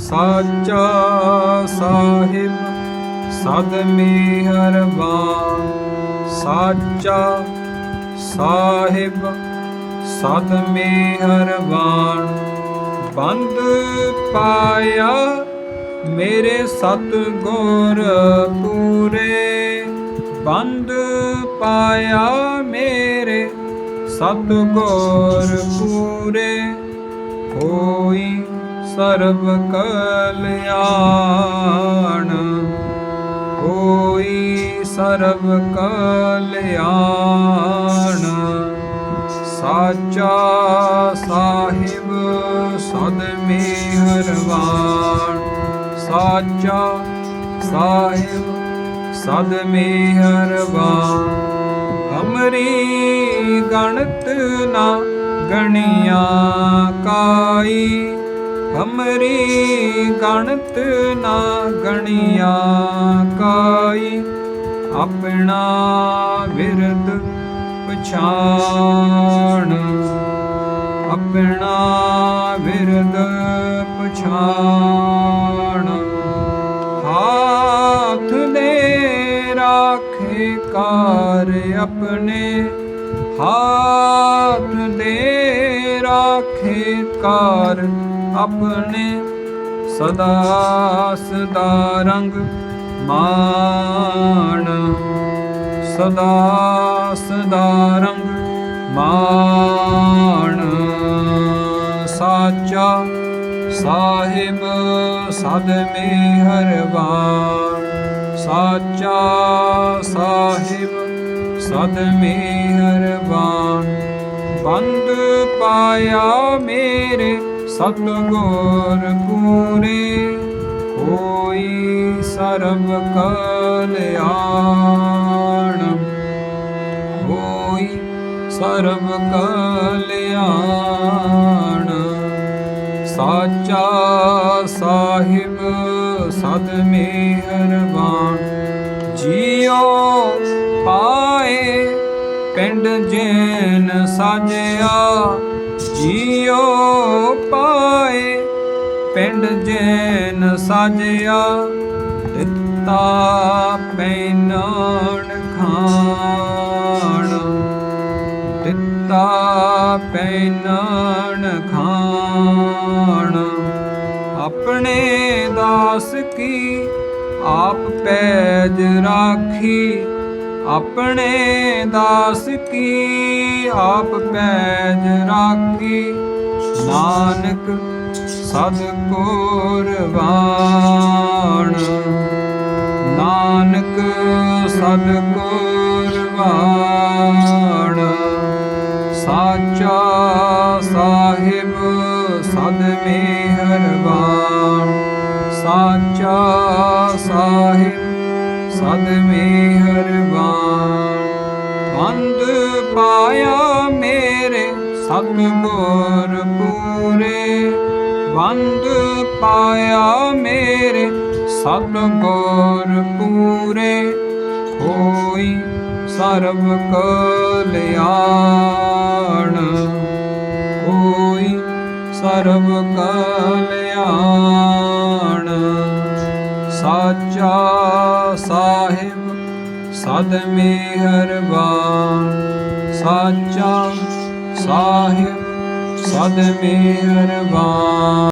ਸਾਚਾ ਸਾਹਿਬ, ਸਦ ਮਿਹਰਬਾਨ ਸਾਚਾ ਸਾਹਿਬ, ਸਦ ਮਿਹਰਬਾਨ ਬੰਦ ਪਾਇਆ ਮੇਰੇ ਸਤ ਗੁਰ ਪੂਰੇ। ਬੰਦ ਪਾਇਆ ਮੇਰੇ ਸਤ ਗੁਰ ਪੂਰੇ। ਹੋਈ ਸਰਬ ਕਲਿਆਣ ਹੋਈ ਸਰਬ ਕਲਿਆਣ ਸਾਚਾ ਸਾਹਿਬ ਸਦ ਮਿਹਰਬਾਨ ਸਾਚਾ ਸਾਹਿਬ ਸਦ ਮਿਹਰਬਾਨ ਹਮਰੀ ਗਣਤ ਨਾ ਗਣਿਆ ਕਾਈ। ਹਮਰੀ ਗਣਤ ਨਾ ਗਣਿਆ ਕਾਈ ਆਪਣਾ ਵਿਰਦ ਪਛਾਣ ਆਪਣਾ ਵਿਰਦ ਪਛਾਣ ਹਾਥ ਦੇ ਰਾਖੇ ਕਾਰ ਆਪਣੇ ਹਾਥ ਦੇ ਰਾਖੇ ਕਾਰ ਆਪਣੇ ਸਦਾ ਸਦਾ ਰੰਗ ਮਾਣ। ਸਦਾ ਸਦਾ ਰੰਗ ਮਾਣ। ਸਾਚਾ ਸਾਹਿਬ ਸਦ ਮਿਹਰਬਾਨ। ਸਾਚਾ ਸਾਹਿਬ ਸਦ ਮਿਹਰਬਾਨ। ਬੰਦ ਪਾਇਆ ਮੇਰੇ ਸਤਗੁਰ ਪੂਰੇ ਹੋਈ ਸਰਬ ਕਲਿਆਣ। ਹੋਈ ਸਰਬ ਕਲਿਆਣ। ਸਾਚਾ ਸਾਹਿਬ ਸਦ ਮਿਹਰਬਾਨ। ਜੀਓ ਪਾਏ ਪਿੰਡ ਜੈਨ ਸਾਜਿਆ ਜੀਓ ਪਾਏ, ਪਿੰਡ ਜੈਨ ਸਾਜਿਆ, ਦਿੱਤਾ ਪੈਨਣ ਖਾਣ। ਦਿੱਤਾ ਪੈਨਣ ਖਾਣ। ਆਪਣੇ ਦਾਸ ਕੀ, ਆਪ ਪੈਜ ਰਾਖੀ। ਆਪਣੇ ਦਾਸ ਕੀ ਆਪ ਪੈਜ ਰਾਖੀ? ਨਾਨਕ ਸਦ ਕੁਰਬਾਨ ਨਾਨਕ ਸਦ ਕੁਰਬਾਨ ਸਾਚਾ ਸਾਹਿਬ ਸਦ ਮਿਹਰਬਾਨ ਸਾਚਾ ਸਾਹਿਬ ਸਦ ਮਿਹਰਬਾਨ ਬੰਦ ਪਾਇਆ ਮੇਰੇ ਸਤਿਗੁਰ ਪੂਰੇ। ਬੰਦ ਪਾਇਆ ਮੇਰੇ ਸਤਿਗੁਰ ਪੂਰੇ। ਹੋਈ ਸਰਬ ਕਲਿਆਣ ਹੋਈ ਸਰਬ ਕਲਿਆਣ। ਸਾਚਾ ਸਾਹਿਬ ਸਦ ਮਿਹਰਬਾਨ ਸਾਚਾ ਸਾਹਿਬ ਸਦ ਮਿਹਰਬਾਨ